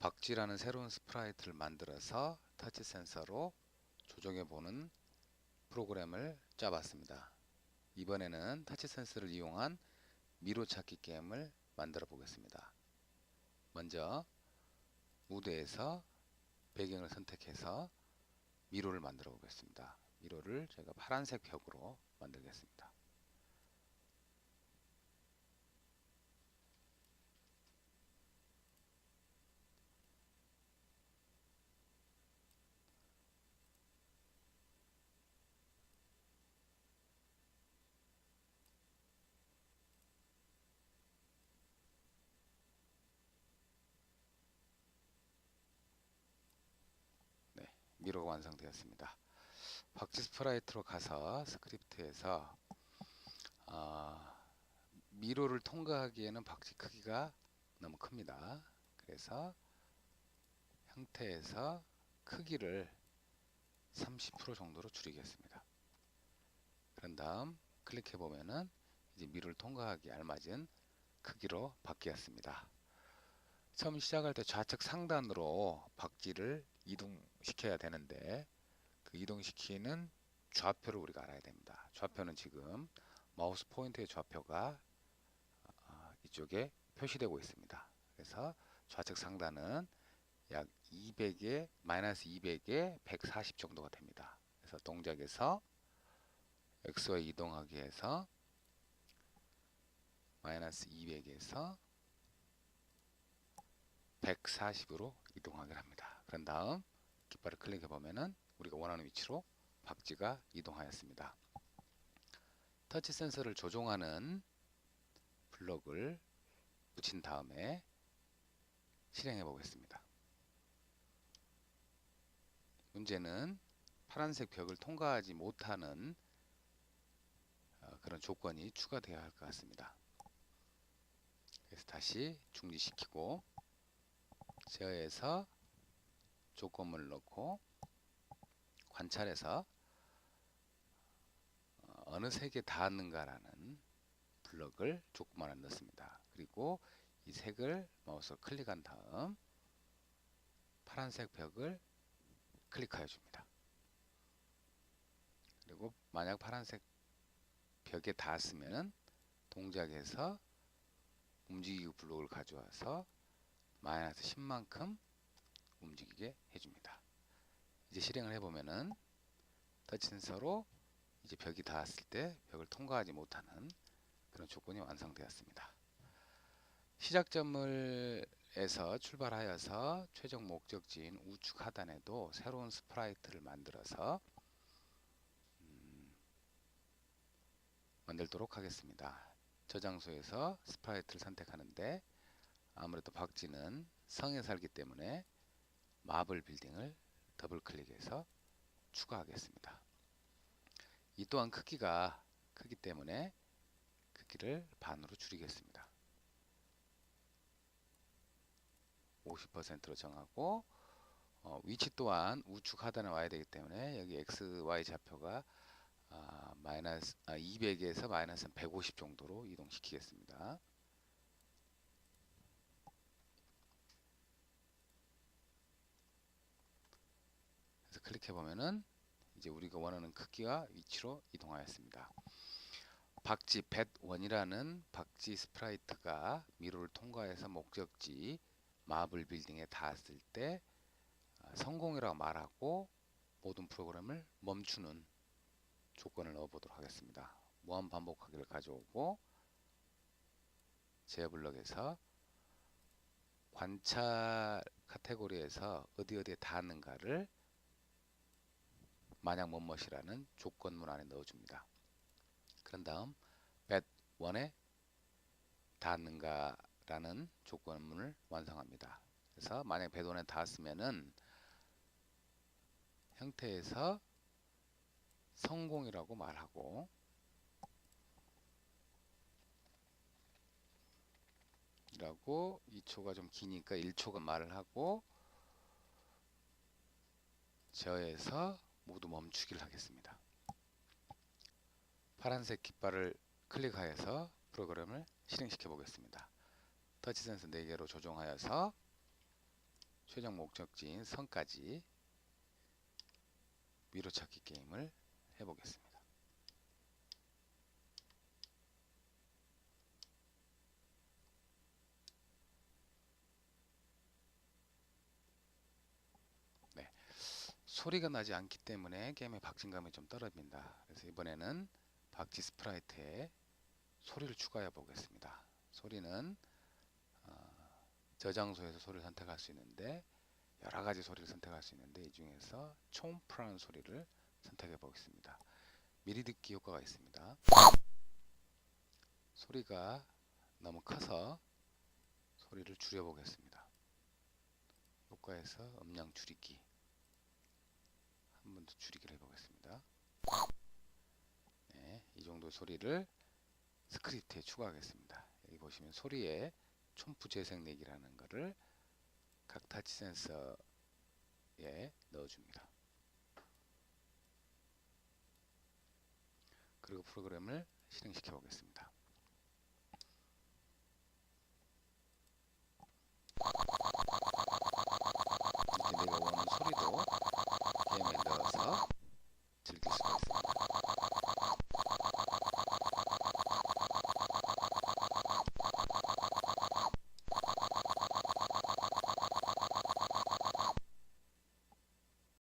박쥐라는 새로운 스프라이트를 만들어서 터치 센서로 조정해 보는 프로그램을 짜봤습니다. 이번에는 터치 센서를 이용한 미로 찾기 게임을 만들어 보겠습니다. 먼저 무대에서 배경을 선택해서 미로를 만들어 보겠습니다. 미로를 제가 파란색 벽으로 만들겠습니다. 미로가 완성되었습니다. 박지 스프라이트로 가서 스크립트에서 어, 미로를 통과하기에는 박지 크기가 너무 큽니다. 그래서 형태에서 크기를 30% 정도로 줄이겠습니다. 그런 다음 클릭해 보면은 이제 미로를 통과하기 알맞은 크기로 바뀌었습니다. 처음 시작할 때 좌측 상단으로 박지를 이동시켜야 되는데 그 이동시키는 좌표를 우리가 알아야 됩니다. 좌표는 지금 마우스 포인트의 좌표가 어, 이쪽에 표시되고 있습니다. 그래서 좌측 상단은 약 200에 마이너스 200에 140 정도가 됩니다. 그래서 동작에서 XY 이동하기 위해서 마이너스 200에서 140으로 이동하게 합니다. 그런 다음 깃발을 클릭해 보면은 우리가 원하는 위치로 박쥐가 이동하였습니다. 터치 센서를 조종하는 블록을 붙인 다음에 실행해 보겠습니다. 문제는 파란색 벽을 통과하지 못하는 어, 그런 조건이 추가되어야 할 것 같습니다. 그래서 다시 중지시키고 제어해서 조건을 넣고 관찰해서 어, 어느 색에 닿았는가라는 블럭을 조건만 넣습니다. 그리고 이 색을 마우스 클릭한 다음 파란색 벽을 클릭하여 줍니다. 그리고 만약 파란색 벽에 닿았으면 동작에서 움직이기 블록을 가져와서 마이너스 10만큼 움직이게 해줍니다. 이제 실행을 해보면은 터치 센서로 이제 벽이 닿았을 때 벽을 통과하지 못하는 그런 조건이 완성되었습니다. 시작점을에서 출발하여서 최종 목적지인 우측 하단에도 새로운 스프라이트를 만들어서 음, 만들도록 하겠습니다. 저장소에서 스프라이트를 선택하는데 아무래도 박쥐는 성에 살기 때문에 마블 빌딩을 더블 클릭해서 추가하겠습니다. 이 또한 크기가 크기 때문에 크기를 반으로 줄이겠습니다. 50%로 정하고 어, 위치 또한 우측 하단에 와야 되기 때문에 여기 x, y 좌표가 아, 마이너스 아, 200에서 마이너스 150 정도로 이동시키겠습니다. 그래서 클릭해 보면은 이제 우리가 원하는 크기와 위치로 이동하였습니다. 박쥐 뱃원이라는 박쥐 스프라이트가 미로를 통과해서 목적지 마블 빌딩에 닿았을 때 아, 성공이라고 말하고 모든 프로그램을 멈추는 조건을 넣어 보도록 하겠습니다. 무한 반복하기를 가져오고 제어 블럭에서 관찰 카테고리에서 어디 어디에 닿았는가를 만약 뭐뭇이라는 조건문 안에 넣어줍니다. 그런 다음 bet 1에 닿았는가라는 조건문을 완성합니다. 그래서 만약 bet 1에 닿았으면은 형태에서 성공이라고 말하고 이라고 2초가 좀 기니까 1초가 말을 하고 저에서 모두 멈추기를 하겠습니다. 파란색 깃발을 클릭하여서 프로그램을 실행시켜 보겠습니다. 터치 센서 4개로 조정하여서 최종 목적지인 성까지 위로찾기 게임을 해보겠습니다. 네, 소리가 나지 않기 때문에 게임의 박진감이 좀 떨어집니다. 그래서 이번에는 박지 스프라이트에 소리를 추가해 보겠습니다. 소리는 어, 저장소에서 소리를 선택할 수 있는데 여러 가지 소리를 선택할 수 있는데 이 중에서 초음파라는 소리를 선택해 보겠습니다. 미리 듣기 효과가 있습니다. 소리가 너무 커서 소리를 줄여 보겠습니다. 효과에서 음량 줄이기 한 번 더 줄이기를 해보겠습니다. 네, 이 정도 소리를 스크립트에 추가하겠습니다. 여기 보시면 소리에 촌프 재생 내기라는 것을 각 타치 센서에 넣어줍니다. 그리고 프로그램을 실행시켜 보겠습니다. 내가 원하는 소리도 んだからさ